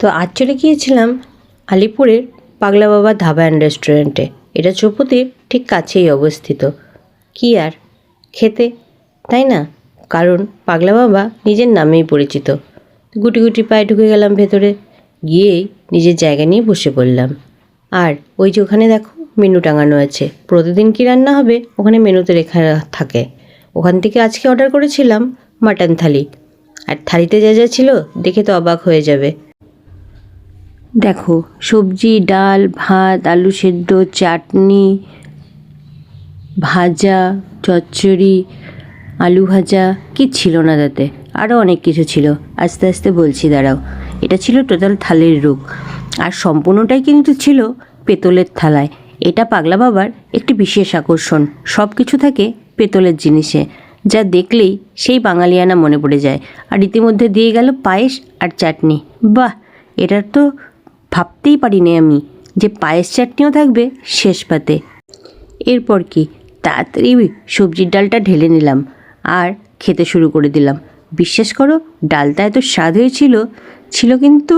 তো আজ চলে গিয়েছিলাম আলিপুরের পাগলা বাবা ধাবা অ্যান্ড রেস্টুরেন্টে। এটা চৌপতির ঠিক কাছেই অবস্থিত। কি আর, খেতে, তাই না? কারণ পাগলা বাবা নিজের নামেই পরিচিত। গুটি গুটি পায়ে ঢুকে গেলাম ভেতরে, গিয়েই নিজের জায়গা নিয়ে বসে পড়লাম। আর ওই যে ওখানে দেখো, মেনু টাঙানো আছে। প্রতিদিন কি রান্না হবে? ওখানে মেনুতে লেখা থাকে। ওখান থেকে আজকে অর্ডার করেছিলাম মাটন থালি। আর থালিতে যা যা ছিল দেখে তো অবাক হয়ে যাবে। দেখো, সবজি, ডাল, ভাত, আলু সেদ্ধ, চাটনি, ভাজা, চচ্চড়ি, আলু ভাজা, কি ছিল না তাতে? আরও অনেক কিছু ছিল। আস্তে আস্তে বলছি, দাঁড়াও। এটা ছিল টোটাল থালির রূপ আর সম্পূর্ণটাই কিন্তু ছিল পেতলের থালায়। এটা পাগলা বাবার একটি বিশেষ আকর্ষণ। সব কিছু থাকে পেতলের জিনিসে। যা দেখলেই সেই বাঙালিয়ানা মনে পড়ে যায়। আর ইতিমধ্যে দিয়ে গেল পায়েস আর চাটনি। বাহ! এটার তো ভাবতেই পারিনি আমি যে পায়েস চাটনিও থাকবে শেষ পাতে। এরপর কি? তাড়াতাড়ি সবজির ডালটা ঢেলে নিলাম আর খেতে শুরু করে দিলাম। বিশ্বাস করো, ডালটা এত স্বাদ হয়েছিল, ছিল কিন্তু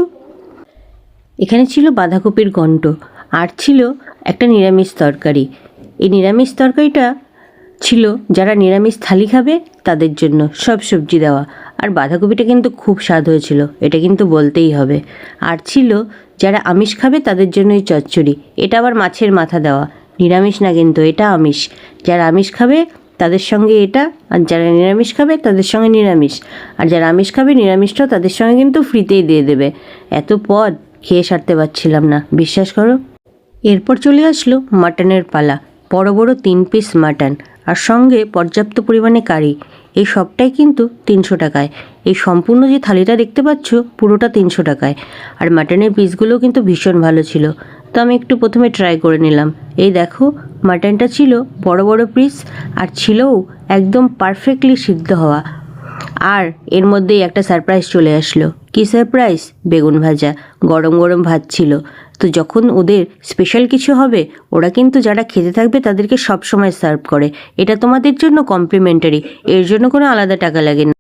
এখানে ছিল বাঁধাকপির ঘণ্ট আর ছিল একটা নিরামিষ তরকারি। এই নিরামিষ তরকারিটা ছিল, যারা নিরামিষ থালি খাবে, তাদের জন্য সব সবজি দেওয়া। আর বাঁধাকপিটা কিন্তু খুব স্বাদ হয়েছিল, এটা কিন্তু বলতেই হবে। আর ছিল, যারা আমিষ খাবে, তাদের জন্য এই চচ্চড়ি। এটা আবার মাছের মাথা দেওয়া। নিরামিষ না কিন্তু, এটা আমিষ। যারা আমিষ খাবে, তাদের সঙ্গে এটা, আর যারা নিরামিষ খাবে, তাদের সঙ্গে নিরামিষ। আর যারা আমিষ খাবে, নিরামিষটাও তাদের সঙ্গে কিন্তু ফ্রিতেই দিয়ে দেবে। এত পদ, খেয়ে সারতে পারছিলাম না, বিশ্বাস করো। এরপর চলে আসলো মাটনের পালা। বড় বড় তিন পিস মাটন। আর সঙ্গে পর্যাপ্ত পরিমাণে কারি। এই সবটাই কিন্তু তিনশো টাকায়। এই সম্পূর্ণ যে থালিটা দেখতে পাচ্ছ, পুরোটা তিনশো টাকায়। আর মাটনের পিসগুলোও কিন্তু ভীষণ ভালো ছিল। তো আমি একটু প্রথমে ট্রাই করে নিলাম। এই দেখো, মাটনটা ছিল বড় বড় পিস আর ছিলও একদম পারফেক্টলি সিদ্ধ হওয়া। আর এর মধ্যেই একটা সারপ্রাইজ চলে আসলো। কি সারপ্রাইজ বেগুন ভাজা। গরম গরম ভাত ছিল। তো যখন ওদের স্পেশাল কিছু হবে, ওরা কিন্তু যারা খেতে থাকবে তাদেরকে সব সময় সার্ভ করে। এটা তোমাদের জন্য কমপ্লিমেন্টারি এর জন্য কোনো আলাদা টাকা লাগে না।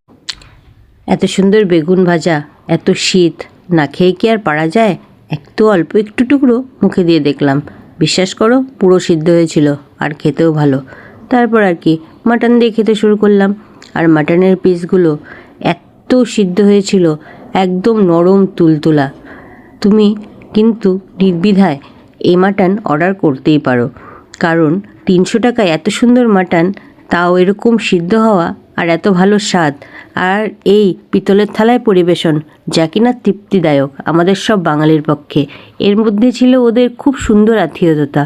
এত সুন্দর বেগুন ভাজা, এত শীত। না খেয়ে কি আর পারা যায়? একটু অল্প একটু টুকরো মুখে দিয়ে দেখলাম। বিশ্বাস করো, পুরো সিদ্ধ হয়েছিল, আর খেতেও ভালো। তারপর আর কি মাটন দিয়ে খেতে শুরু করলাম। আর মাটনের পিসগুলো এত সিদ্ধ হয়েছিল একদম নরম তুলতুলা। তুমি কিন্তু নির্বিধায় এই মাটন অর্ডার করতেই পারো। কারণ তিনশো টাকায় এত সুন্দর মাটন, তাও এরকম সিদ্ধ হওয়া আর এত ভালো স্বাদ। আর এই পিতলের থালায় পরিবেশন যা কিনা তৃপ্তিদায়ক আমাদের সব বাঙালির পক্ষে। এর মধ্যে ছিল ওদের খুব সুন্দর আত্মীয়তা।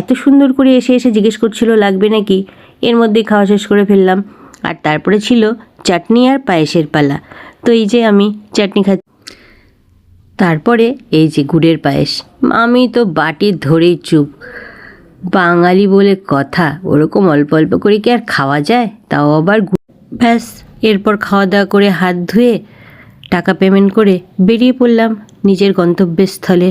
এত সুন্দর করে এসে এসে জিজ্ঞেস করছিল, লাগবে নাকি? এর মধ্যে খাওয়া শেষ করে ফেললাম। আর তারপরে ছিল চাটনি আর পায়েসের পালা। তো এই যে আমি চাটনি খাচ্ছি। তারপরে এই যে গুড়ের পায়েস। আমি তো বাটি ধরেই চুপ। বাঙালি বলে কথা, ওরকম অল্প অল্প করে কি আর খাওয়া যায়? তাও আবার ব্যাস, এরপর খাওয়া দাওয়া করে হাত ধুয়ে টাকা পেমেন্ট করে বেরিয়ে পড়লাম নিজের গন্তব্যস্থলে।